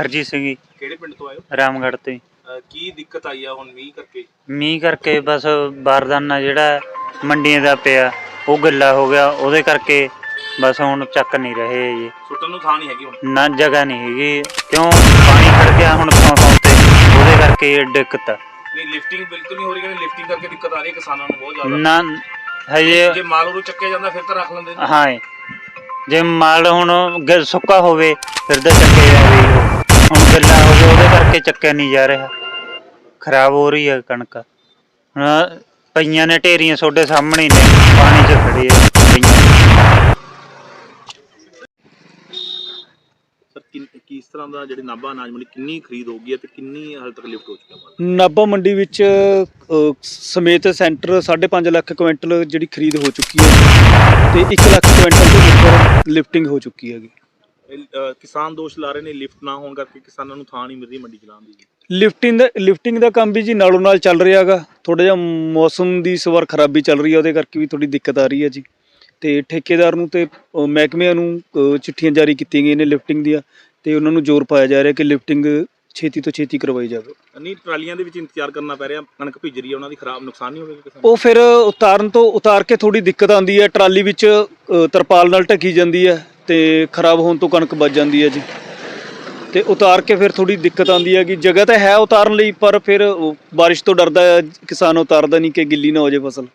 ਹਰਜੀਤ ਸਿੰਘ ਜੀ। ਕਿਹੜੇ ਪਿੰਡ ਤੋਂ ਆਏ ਹੋ? ਰਾਮਗੜ੍ਹ ਤੋਂ ਜੀ। ਅਹ ਕੀ ਦਿੱਕਤ ਆਈ ਆ ਹੁਣ ਮੀਂਹ ਕਰਕੇ? ਮੀਂਹ ਕਰਕੇ ਬਸ ਬਾਰਦਾਨਾ ਜਿਹੜਾ ਮੰਡੀਆਂ ਦਾ ਪਿਆ ਉਹ ਗਿੱਲਾ ਹੋ ਗਿਆ ਉਹਦੇ ਕਰਕੇ ਬਸ ਹੁਣ ਚੱਕ ਨਹੀਂ ਰਹੇ ਜੀ। ਸੁੱਟਣ ਨੂੰ ਥਾਂ ਨਹੀਂ ਹੈਗੀ ਹੁਣ? ਨਾ ਜਗ੍ਹਾ ਨਹੀਂ ਹੈਗੀ। ਕਿਉਂ? ਪਾਣੀ ਖੜ ਗਿਆ ਹੁਣ ਥਾਂ ਥਾਂ ਤੇ ਉਹਦੇ ਕਰਕੇ ਇਹ ਦਿੱਕਤ ਆ। ਨਹੀਂ ਲਿਫਟਿੰਗ ਬਿਲਕੁਲ ਨਹੀਂ ਹੋ ਰਹੀ ਕਹਿੰਦੇ ਲਿਫਟਿੰਗ ਕਰਕੇ ਦਿੱਕਤ ਆ ਰਹੀ ਹੈ ਕਿਸਾਨਾਂ ਨੂੰ ਬਹੁਤ ਜ਼ਿਆਦਾ। ਨਾ ਹਜੇ ਜੇ ਮਾਲ ਉਰੋਂ ਚੱਕਿਆ ਜਾਂਦਾ ਫਿਰ ਤਾਂ ਰੱਖ ਲੈਂਦੇ ਹਾਂ ਜੀ। ਜੇ ਮਾਲ ਹੁਣ ਗ- ਸੁੱਕਾ ਹੋਵੇ ਫਿਰ ਤਾਂ ਚੱਕੇ ਜਾਵੇ। ਹੁਣ ਗਿੱਲਾ ਹੋ ਗਿਆ ਉਹਦੇ ਕਰਕੇ ਚੱਕਿਆ ਨਹੀਂ ਜਾ ਰਿਹਾ। ਖਰਾਬ ਹੋ ਰਹੀ ਹੈ ਕਣਕ। ਹੁਣ ਪਈਆਂ ਨੇ ਢੇਰੀਆਂ ਤੁਹਾਡੇ ਸਾਹਮਣੇ ਹੀ ਨੇ ਪਾਣੀ 'ਚ ਖੜੀ ਹੈ ਪਈਆਂ। ਸਰ ਕਿਸ ਤਰ੍ਹਾਂ ਦਾ ਜਿਹੜੇ ਨਾਭਾ ਅਨਾਜ ਮੰਡੀ ਕਿੰਨੀ ਖਰੀਦ ਹੋ ਗਈ ਹੈ ਤੇ ਕਿੰਨੀ ਹਾਲ ਤੱਕ ਲਿਫਟ ਹੋ ਚੁੱਕਾ ਮਾਲ? ਨਾਭਾ ਮੰਡੀ ਵਿੱਚ ਅ, ਸਮੇਤ ਸੈਂਟਰ 5.5 ਲੱਖ ਕੁਇੰਟਲ ਜਿਹੜੀ ਖਰੀਦ ਹੋ ਚੁੱਕੀ ਹੈ ਤੇ 1 ਲੱਖ ਕੁਇੰਟਲ ਤੋਂ ਉੱਪਰ ਲਿਫਟਿੰਗ ਹੋ ਚੁੱਕੀ ਹੈਗੀ। ਕਿਸਾਨ ਦੋਸ਼ ਲਾ ਰਹੇ ਨੇ ਲਿਫਟ ਨਾ ਹੋਣ ਕਰਕੇ ਕਿਸਾਨਾਂ ਨੂੰ ਥਾਂ ਨਹੀਂ ਮਿਲ ਰਹੀ ਮੰਡੀ ਚਲਾਉਣ ਦੀ। ਲਿਫਟਿੰਗ ਦਾ ਲਿਫਟਿੰਗ ਦਾ ਕੰਮ ਵੀ ਜੀ ਨਾਲੋਂ ਨਾਲ ਚੱਲ ਰਿਹਾ ਹੈਗਾ। ਥੋੜਾ ਜਿਹਾ ਮੌਸਮ ਦੀ ਇਸ ਵਾਰ ਖਰਾਬੀ ਚੱਲ ਰਹੀ ਹੈ ਉਹਦੇ ਕਰਕੇ ਵੀ ਥੋੜੀ ਦਿੱਕਤ ਆ ਰਹੀ ਹੈ ਜੀ। ਤੇ ਠੇਕੇਦਾਰ ਨੂੰ ਤੇ ਮਹਿਕਮਿਆਂ ਨੂੰ ਚਿੱਠੀਆਂ ਜਾਰੀ ਕੀਤੀਆਂ ਗਈਆਂ ਨੇ ਲਿਫਟਿੰਗ ਦੀਆਂ। ਤੇ ਉਹਨਾਂ ਨੂੰ ਜ਼ੋਰ ਪਾਇਆ ਜਾ ਰਿਹਾ ਕਿ ਲਿਫਟਿੰਗ ਛੇਤੀ ਤੋਂ ਛੇਤੀ ਕਰਵਾਈ ਜਾਵੇ। ਨਹੀਂ ਟਰਾਲੀਆਂ ਦੇ ਵਿੱਚ ਇੰਤਜ਼ਾਰ ਕਰਨਾ ਪੈ ਰਿਹਾ ਕਣਕ ਭਿੱਜ ਰਹੀ ਹੈ ਉਹਨਾਂ ਦੀ ਖਰਾਬ ਨੁਕਸਾਨ ਨਹੀਂ ਹੋਵੇਗਾ ਕਿਸਾਨ ਉਹ ਫਿਰ ਉਤਾਰਨ ਤੋਂ ਉਤਾਰ ਕੇ ਥੋੜੀ ਦਿੱਕਤ ਆਉਂਦੀ ਹੈ ਟਰਾਲੀ ਵਿੱਚ ਤਰਪਾਲ ਨਾਲ ਢੱਕੀ ਜਾਂਦੀ ਹੈ। ਤੇ ਖਰਾਬ ਹੋਣ ਤੋਂ ਕਣਕ ਬਚ ਜਾਂਦੀ ਹੈ ਜੀ। ਤੇ ਉਤਾਰ ਕੇ ਫਿਰ ਥੋੜੀ ਦਿੱਕਤ ਆਉਂਦੀ ਹੈ ਕਿ ਜਗ੍ਹਾ ਤਾਂ ਹੈ ਉਤਾਰਨ ਲਈ ਪਰ ਫਿਰ ਬਾਰਿਸ਼ ਤੋਂ ਡਰਦਾ ਕਿਸਾਨ ਉਤਾਰਦਾ ਨਹੀਂ ਕਿ ਗਿੱਲੀ ਨਾ ਹੋ ਜਾਏ ਫਸਲ।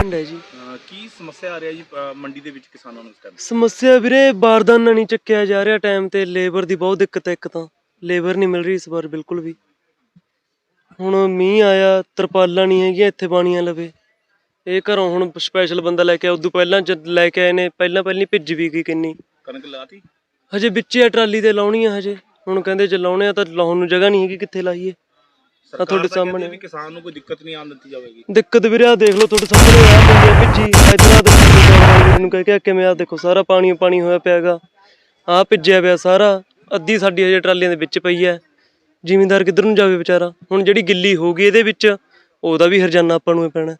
ਪਿੰਡ ਹੈ ਜੀ। ਅਹ, ਕੀ ਸਮੱਸਿਆ ਆ ਰਹੀ ਹੈ ਜੀ ਮੰਡੀ ਦੇ ਵਿੱਚ ਕਿਸਾਨਾਂ ਨੂੰ ਇਸ ਟਾਈਮ ਸਮੱਸਿਆ ਵੀਰੇ ਬਾਰਦਾਨਾ ਨਹੀਂ ਚੱਕਿਆ ਜਾ ਰਿਹਾ ਟਾਈਮ ਤੇ ਲੇਬਰ ਦੀ ਬਹੁਤ ਦਿੱਕਤ ਹੈ ਇੱਕ ਤਾਂ। ਲੇਬਰ ਨਹੀਂ ਮਿਲ ਰਹੀ ਇਸ ਵਾਰ ਬਿਲਕੁਲ ਵੀ। ਹੁਣ ਮੀਂਹ ਆਇਆ ਤਰਪਾਲਾਂ ਨਹੀਂ ਹੈਗੀਆਂ ਇੱਥੇ ਬਾਣੀਆਂ ਲਵੇ। ਇਹ ਘਰੋਂ ਹੁਣ ਸਪੈਸ਼ਲ ਬੰਦਾ ਲੈ ਕੇ ਆਇਆ ਉਦੋਂ ਪਹਿਲਾਂ ਜਦ ਲੈ ਕੇ ਆਏ ਨੇ ਪਹਿਲਾਂ ਪਹਿਲੀ ਭਿੱਜ ਵੀ ਗਈ ਕਿੰਨੀ। ਕਣਕ ਲਾਤੀ? ਹਜੇ ਵਿੱਚੇ ਆ ਟਰਾਲੀ ਤੇ ਲਾਉਣੀ ਆ ਹਜੇ। ਹੁਣ ਕਹਿੰਦੇ ਜੇ ਲਾਉਣੇ ਆ ਤਾਂ ਲਾਉਣ ਨੂੰ ਜਗ੍ਹਾ ਨਹੀਂ ਹੈਗੀ ਕਿੱਥੇ ਲਾਈਏ? ਸਰਕਾਰ ਤੁਹਾਡੇ ਸਾਹਮਣੇ। ਵੀ ਕਿਸਾਨ ਨੂੰ ਕੋਈ ਦਿੱਕਤ ਨਹੀਂ ਆਉਣ ਦਿੱਤੀ ਜਾਵੇਗੀ। ਦਿੱਕਤ ਵੀਰੇ ਆ ਦੇਖ ਲਓ ਤੁਹਾਡੇ ਸਾਹਮਣੇ ਆ ਹੈ ਭਿੱਜੀ। ਇਧਰ ਆ ਦੇਖੋ ਕਹਿ ਕੇ ਕਿਵੇਂ ਆ ਦੇਖੋ ਸਾਰਾ ਪਾਣੀ ਪਾਣੀ ਹੋਇਆ ਪਿਆਗਾ। ਆ ਭਿੱਜਿਆ ਪਿਆ ਸਾਰਾ। ਅੱਧੀ ਸਾਡੀ ਹਜੇ ਟਰਾਲੀਆਂ ਦੇ ਵਿੱਚ ਪਈ ਹੈ। ਜ਼ਿਮੀਂਦਾਰ ਕਿੱਧਰ ਨੂੰ ਜਾਵੇ ਵਿਚਾਰਾ? ਹੁਣ ਜਿਹੜੀ ਗਿੱਲੀ ਹੋ ਗਈ ਇਹਦੇ ਵਿੱਚ ਉਹਦਾ ਵੀ ਹਰਜਾਨਾ ਆਪਾਂ ਨੂੰ ਹੀ ਪੈਣਾ।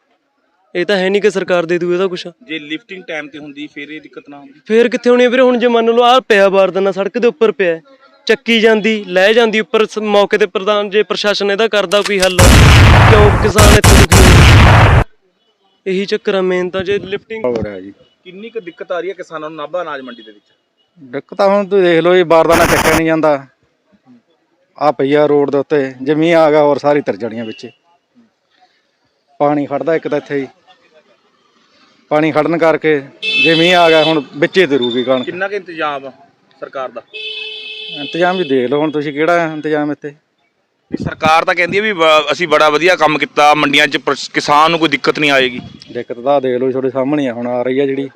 ਇਹ ਤਾਂ ਹੈ ਨਹੀਂ ਕਿ ਸਰਕਾਰ ਦੇ ਦੂ ਇਹਦਾ ਕੁਛ। ਜੇ ਲਿਫਟਿੰਗ ਟਾਈਮ ਤੇ ਹੁੰਦੀ ਫਿਰ ਇਹ ਦਿੱਕਤ ਨਾ ਹੁੰਦੀ। ਫੇਰ ਕਿੱਥੇ ਹੋਣੀ ਆ ਵੀਰੇ? ਹੁਣ ਜੇ ਮੰਨ ਲਓ ਆ ਪਿਆ ਬਾਰਦਾਨਾ ਸੜਕ ਦੇ ਉੱਪਰ ਪਿਆ ਹੈ, ਚੱਕੀ ਜਾਂਦੀ ਲੈ ਜਾਂਦੀ ਉੱਪਰ ਸ- ਮੌਕੇ ਤੇ ਪ੍ਰਧਾਨ ਜੇ ਪ੍ਰਸ਼ਾਸਨ ਇਹਦਾ ਕਰਦਾ ਕੋਈ ਹੱਲ ਕਿਉਂ ਕਿਸਾਨ ਇੱਥੇ ਦੁਖੀ ਹੋਣ ਇਹੀ ਚੱਕਰ ਆ ਮੇਨ ਤਾਂ ਜੇ ਲਿਫਟਿੰਗ ਹੋ ਰਿਹਾ ਜੀ। ਕਿੰਨੀ ਕੁ ਦਿੱਕਤ ਆ ਰਹੀ ਹੈ ਕਿਸਾਨਾਂ ਨੂੰ ਨਾਭਾ ਅਨਾਜ ਮੰਡੀ ਦੇ ਵਿੱਚ? ਦਿੱਕਤ ਤਾਂ ਹੁਣ ਤੁਸੀਂ ਦੇਖ ਲਓ ਜੀ ਬਾਰਦਾਨਾ ਚੱਕਿਆ ਨਹੀਂ ਜਾਂਦਾ। ਆ ਪਈਆ ਰੋਡ ਦੇ ਉੱਤੇ ਜੇ ਮੀਂਹ ਆ ਗਿਆ ਹੋਰ ਸਾਰੀ ਤਰ ਜਾਣੀਆਂ ਵਿੱਚ। ਪਾਣੀ ਖੜਦਾ ਇੱਕ ਤਾਂ ਇੱਥੇ ਹੀ। ਪਾਣੀ ਖੜਨ ਕਰਕੇ ਜੇ ਮੀਂਹ ਆ ਗਿਆ ਹੁਣ ਵਿੱਚੇ ਤਰੂਗੀ ਕਣਕ। ਕਿੰਨਾ ਕੁ ਇੰਤਜ਼ਾਮ ਆ ਸਰਕਾਰ ਦਾ? ਇੰਤਜ਼ਾਮ ਵੀ ਦੇਖ ਲਓ ਹੁਣ ਤੁਸੀਂ ਕਿਹੜਾ ਇੰਤਜ਼ਾਮ ਇੱਥੇ। ਸਰਕਾਰ ਤਾਂ ਕਹਿੰਦੀ ਹੈ ਵੀ ਬ- ਅਸੀਂ ਬੜਾ ਵਧੀਆ ਕੰਮ ਕੀਤਾ ਮੰਡੀਆਂ 'ਚ ਕਿਸਾਨ ਨੂੰ ਕੋਈ ਦਿੱਕਤ ਨਹੀਂ ਆਏਗੀ। ਦਿੱਕਤ ਤਾਂ ਦੇਖ ਲਓ ਤੁਹਾਡੇ ਸਾਹਮਣੇ ਹੀ ਆ ਹੁਣ ਆ ਰਹੀ ਆ ਜਿਹੜੀ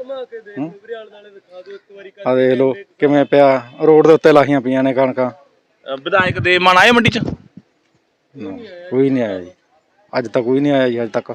ਆ ਦੇਖ ਲਓ ਕਿਵੇਂ ਪਿਆ ਰੋਡ ਦੇ ਉੱਤੇ ਲਾਹੀਆਂ ਪਈਆਂ ਨੇ ਕਣਕਾਂ। ਅ, ਵਿਧਾਇਕ ਦੇ ਮਨ ਆਏ ਮੰਡੀ 'ਚ? ਕੋਈ ਨਹੀਂ ਆਇਆ ਜੀ। ਅੱਜ ਤੱਕ ਕੋਈ ਨਹੀਂ ਆਇਆ ਜੀ ਅੱਜ ਤੱਕ।